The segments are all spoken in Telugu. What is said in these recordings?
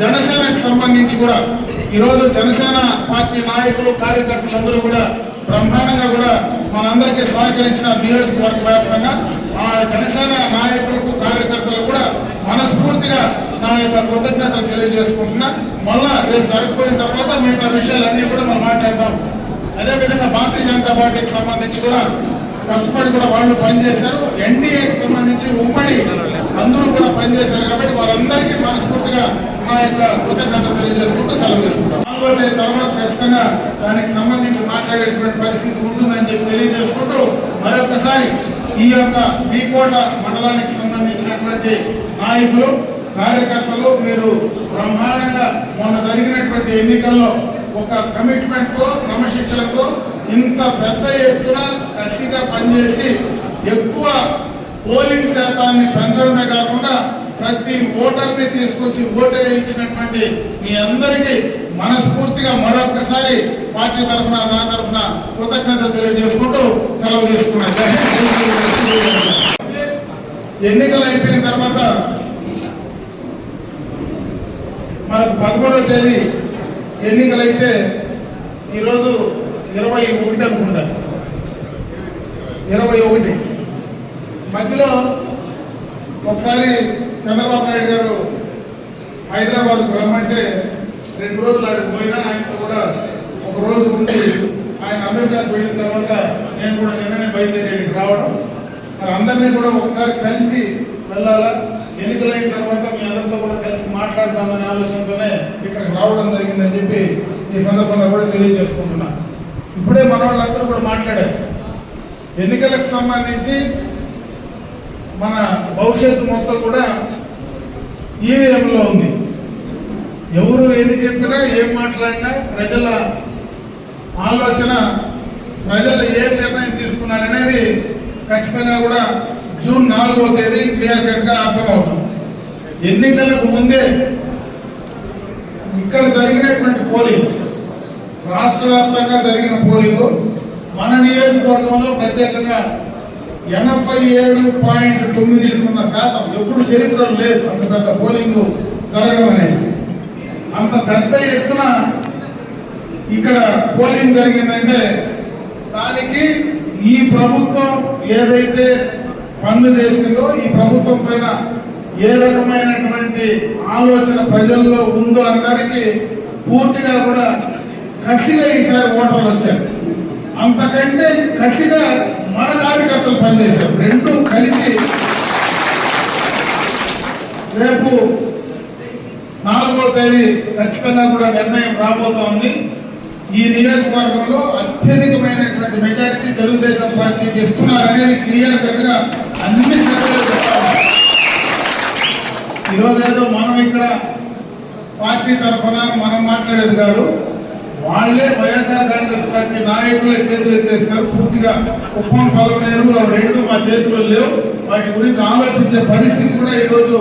జనసేనకు సంబంధించి కూడా ఈరోజు జనసేన పార్టీ నాయకులు కార్యకర్తలందరూ కూడా బ్రహ్మాండంగా కూడా మనందరికీ సహకరించిన నియోజకవర్గ వ్యాప్తంగా ఆ జనసేన నాయకులకు కార్యకర్తలకు కూడా మనస్ఫూర్తిగా నా యొక్క కృతజ్ఞతలు తెలియజేసుకుంటున్నా. మళ్ళా రేపు జరగపోయిన తర్వాత మిగతా విషయాలన్నీ కూడా మనం మాట్లాడదాం. అదేవిధంగా భారతీయ జనతా పార్టీకి సంబంధించి కూడా కష్టపడి కూడా వాళ్ళు పనిచేశారు. ఎన్డీఏకి సంబంధించి ఉమ్మడి అందరూ కూడా పనిచేశారు కాబట్టి వారందరికీ మనస్ఫూర్తిగా మా యొక్క కృతజ్ఞతలు తెలియజేసుకుంటూ సెలవు తీసుకుంటాం. తర్వాత ఖచ్చితంగా దానికి సంబంధించి మాట్లాడేటువంటి పరిస్థితి ఉంటుందని చెప్పి తెలియజేసుకుంటూ మరొకసారి ఈ యొక్క బీకోట మండలానికి సంబంధించినటువంటి నాయకులు కార్యకర్తలు మీరు బ్రహ్మాండంగా మొన్న జరిగినటువంటి ఎన్నికల్లో ఒక కమిట్మెంట్తో క్రమశిక్షణతో ఇంత పెద్ద ఎత్తున కసిగా పనిచేసి ఎక్కువ పోలింగ్ శాతాన్ని పెంచడమే కాకుండా ప్రతి ఓటర్ని తీసుకొచ్చి ఓటే ఇచ్చినటువంటి మీ అందరికీ మనస్ఫూర్తిగా మరొకసారి పార్టీ తరఫున నా తరఫున కృతజ్ఞతలు తెలియజేసుకుంటూ సెలవు తీసుకున్నాను. ఎన్నికలు అయిపోయిన తర్వాత మనకు పదకొండవ తేదీ ఎన్నికలైతే ఈరోజు ఇరవై ఒకటి అనుకుంటారు ఇరవై ఒకటి. మధ్యలో ఒకసారి చంద్రబాబు నాయుడు గారు హైదరాబాద్కు రమ్మంటే రెండు రోజులు అక్కడికి పోయినా ఆయనతో కూడా ఒక రోజు ఉండి ఆయన అమెరికాకు వెళ్ళిన తర్వాత నేను కూడా నిన్ననే బయలుదేరేడికి రావడం. మరి అందరినీ కూడా ఒకసారి కలిసి వెళ్ళాలా? ఎన్నికలైన తర్వాత మీ అందరితో కూడా కలిసి మాట్లాడదామనే ఆలోచనతోనే ఇక్కడికి రావడం జరిగిందని చెప్పి ఈ సందర్భంగా కూడా తెలియజేసుకుంటున్నా. ఇప్పుడే మన వాళ్ళందరూ కూడా మాట్లాడారు. ఎన్నికలకు సంబంధించి మన భవిష్యత్తు మొత్తం కూడా ఈవీఎంలో ఉంది. ఎవరు ఎన్ని చెప్పినా ఏం మాట్లాడినా ప్రజల ఆలోచన ప్రజలు ఏం నిర్ణయం తీసుకున్నారనేది ఖచ్చితంగా కూడా జూన్ నాలుగవ తేదీ క్లియర్ కట్గా అర్థమవుతుంది. ఎన్నికలకు ముందే ఇక్కడ జరిగినటువంటి పోలింగ్ రాష్ట్ర వ్యాప్తంగా జరిగిన పోలింగ్ మన నియోజకవర్గంలో ప్రత్యేకంగా ఎనభై ఏడు పాయింట్ తొమ్మిది సున్నా శాతం ఎప్పుడు చరిత్రలో లేదు. అంత పెద్ద పోలింగ్ జరగడం అనేది. అంత పెద్ద ఎత్తున ఇక్కడ పోలింగ్ జరిగిందంటే దానికి ఈ ప్రభుత్వం ఏదైతే పనులు చేసిందో ఈ ప్రభుత్వం పైన ఏ రకమైనటువంటి ఆలోచన ప్రజల్లో ఉందో అనడానికి పూర్తిగా కూడా కసిగా ఈసారి ఓటర్లు వచ్చారు. అంతకంటే కసిగా మన కార్యకర్తలు పనిచేశారు. రెండు కలిసి రేపు నాలుగో తేదీ ఖచ్చితంగా కూడా నిర్ణయం రాబోతోంది ఈ నియోజకవర్గంలో అత్యధికమైనటువంటి మెజారిటీ తెలుగుదేశం పార్టీకి ఇస్తున్నారనేది క్లియర్ కట్గా అన్ని ఈరోజు ఏదో మనం ఇక్కడ పార్టీ తరఫున మనం మాట్లాడేది కాదు. వాళ్ళే వైఎస్ఆర్ కాంగ్రెస్ పార్టీ నాయకులే చేతులు ఎత్తేసినారు. పూర్తిగా కుప్పం పలవనేరు రెండు మా చేతుల్లో లేవు. వాటి గురించి ఆలోచించే పరిస్థితి కూడా ఈరోజు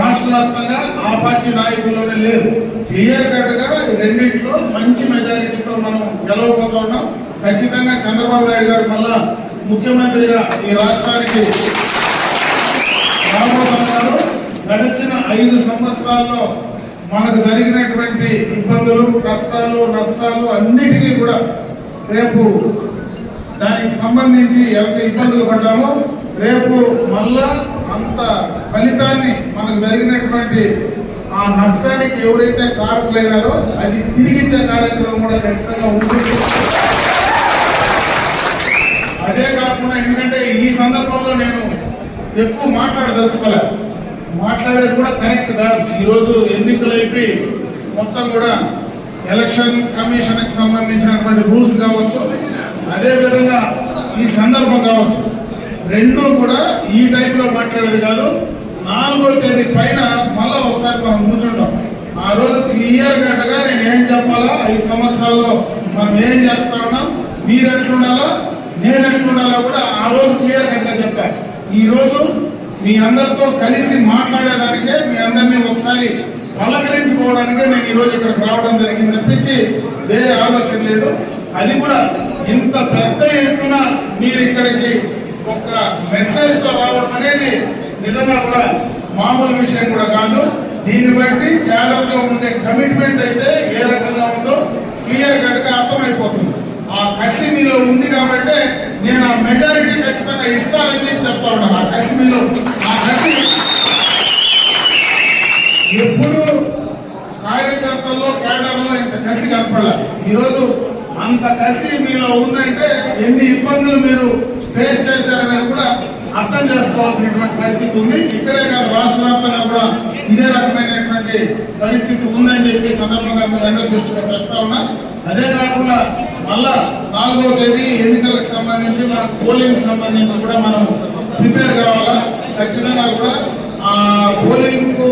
రాష్ట్ర వ్యాప్తంగా ఆ పార్టీ నాయకుల్లోనే లేదు. క్లియర్ కట్గా రెండింటిలో మంచి మెజారిటీతో మనం గెలవబోతా ఉన్నాం. ఖచ్చితంగా చంద్రబాబు నాయుడు గారు మళ్ళా ముఖ్యమంత్రిగా ఈ రాష్ట్రానికి రాబోతున్నారు గడిచిన ఐదు సంవత్సరాల్లో మనకు జరిగినటువంటి ఇబ్బందులు కష్టాలు నష్టాలు అన్నిటికీ కూడా రేపు దానికి సంబంధించి ఎంత ఇబ్బందులు పడ్డామో రేపు మళ్ళా అంత ఫలితాన్ని మనకు జరిగినటువంటి ఆ నష్టానికి ఎవరైతే కారకులైనారో అది తిరిగిచ్చే కార్యక్రమం కూడా ఖచ్చితంగా ఉంటుంది. అదే కాకుండా ఎందుకంటే ఈ సందర్భంలో నేను ఎక్కువ మాట్లాడదలుచుకోలేదు మాట్లాడేది కూడా కరెక్ట్ కాదు. ఈరోజు ఎన్నికలు అయిపోయి మొత్తం కూడా ఎలక్షన్ కమిషన్కి సంబంధించినటువంటి రూల్స్ కావచ్చు అదే విధంగా ఈ సందర్భం కావచ్చు. రెండూ కూడా ఈ టైంలో మాట్లాడేది కాదు. నాలుగో తేదీ పైన మళ్ళా ఒకసారి మనం కూర్చుంటాం. ఆ రోజు క్లియర్ కట్గా నేను ఏం చెప్పాలా? ఐదు సంవత్సరాల్లో మనం ఏం చేస్తా ఉన్నాం? మీరు ఎట్లుండాలా నేను ఎట్లుండాలో కూడా ఆ రోజు క్లియర్ కట్గా చెప్తాను మీ అందరితో కలిసి మాట్లాడేదానికే మీ అందరినీ ఒకసారి పలకరించుకోవడానికే నేను ఈరోజు ఇక్కడికి రావడం జరిగింది. తప్పించి వేరే ఆలోచన లేదు. అది కూడా ఇంత పెద్ద ఎత్తున మీరు ఇక్కడికి ఒక మెసేజ్తో రావడం అనేది నిజంగా కూడా మామూలు విషయం కూడా కాదు. దీన్ని బట్టి క్యాడర్లో ఉండే కమిట్మెంట్ అయితే ఏ రకంగా ఉందో క్లియర్ కట్గా అర్థమైపోతుంది. ఆ కసి మీలో ఉంది కాబట్టి నేను ఆ మెజారిటీ ఖచ్చితంగా ఇస్తానని చెప్పి చెప్తా ఉన్నాను. ఆ కసి మీరు ఆ కసి ఎప్పుడు కార్యకర్తల్లో కేడర్లో ఇంత కసి కనపడలే. ఈరోజు అంత కసి మీలో ఉందంటే ఎన్ని ఇబ్బందులు మీరు ఫేస్ చేశారనేది కూడా అర్థం చేసుకోవాల్సినటువంటి పరిస్థితి ఉంది. ఇక్కడే కాదు రాష్ట్ర వ్యాప్తంగా కూడా ఇదే రకమైనటువంటి పరిస్థితి ఉందని చెప్పి సందర్భంగా మీ అందరి దృష్టిలో తెస్తా ఉన్నా. అదే కాకుండా మళ్ళా నాలుగవ తేదీ ఎన్నికలకు సంబంధించి మన పోలింగ్ సంబంధించి కూడా మనం ప్రిపేర్ కావాలా? ఖచ్చితంగా కూడా ఆ పోలింగ్కు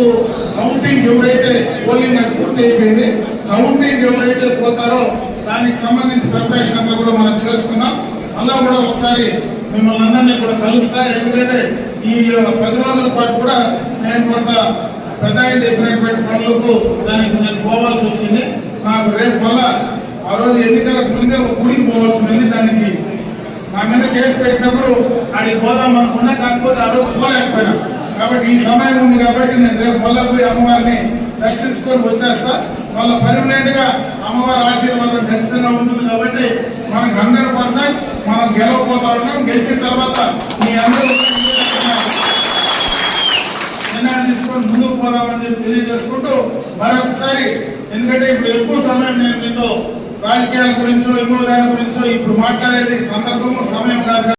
కౌంటింగ్ ఎవరైతే పోలింగ్ అది పూర్తి అయిపోయింది కౌంటింగ్ ఎవరైతే పోతారో దానికి సంబంధించి ప్రిపరేషన్ అంతా కూడా మనం చేసుకున్నాం. అలా కూడా ఒకసారి మిమ్మల్ని అందరినీ కూడా కలుస్తా. ఎందుకంటే ఈ పది రోజుల పాటు కూడా నేను కొంత పెద్ద ఆయన చెప్పినటువంటి పనులకు దానికి నేను పోవాల్సి వచ్చింది. నాకు రేపు మళ్ళా ఆ రోజు ఎన్నికలకు ముందే ఒక గుడికి పోవాల్సి ఉంది దానికి నా మీద కేసు పెట్టినప్పుడు ఆడికి పోదాం అనుకున్నా కాకపోతే ఆ రోజు పోలేకపోయినా. కాబట్టి ఈ సమయం ఉంది కాబట్టి నేను రేపు మళ్ళా పోయి అమ్మవారిని దర్శించుకొని వచ్చేస్తా. వాళ్ళ పర్మనెంట్గా అమ్మవారి ఆశీర్వాదం ఖచ్చితంగా ఉంటుంది కాబట్టి మనకు హండ్రెడ్ పర్సెంట్ మనం గెలవపోతా ఉన్నాం. గెలిచిన తర్వాత మీ అందరూ తీసుకొని చెప్పి తెలియజేసుకుంటూ మరొకసారి ఎందుకంటే ఇప్పుడు ఎక్కువ సమయం నేను మీతో రాజకీయాల గురించో ఇంకో దాని గురించో ఇప్పుడు మాట్లాడేది సందర్భము సమయం కాదు.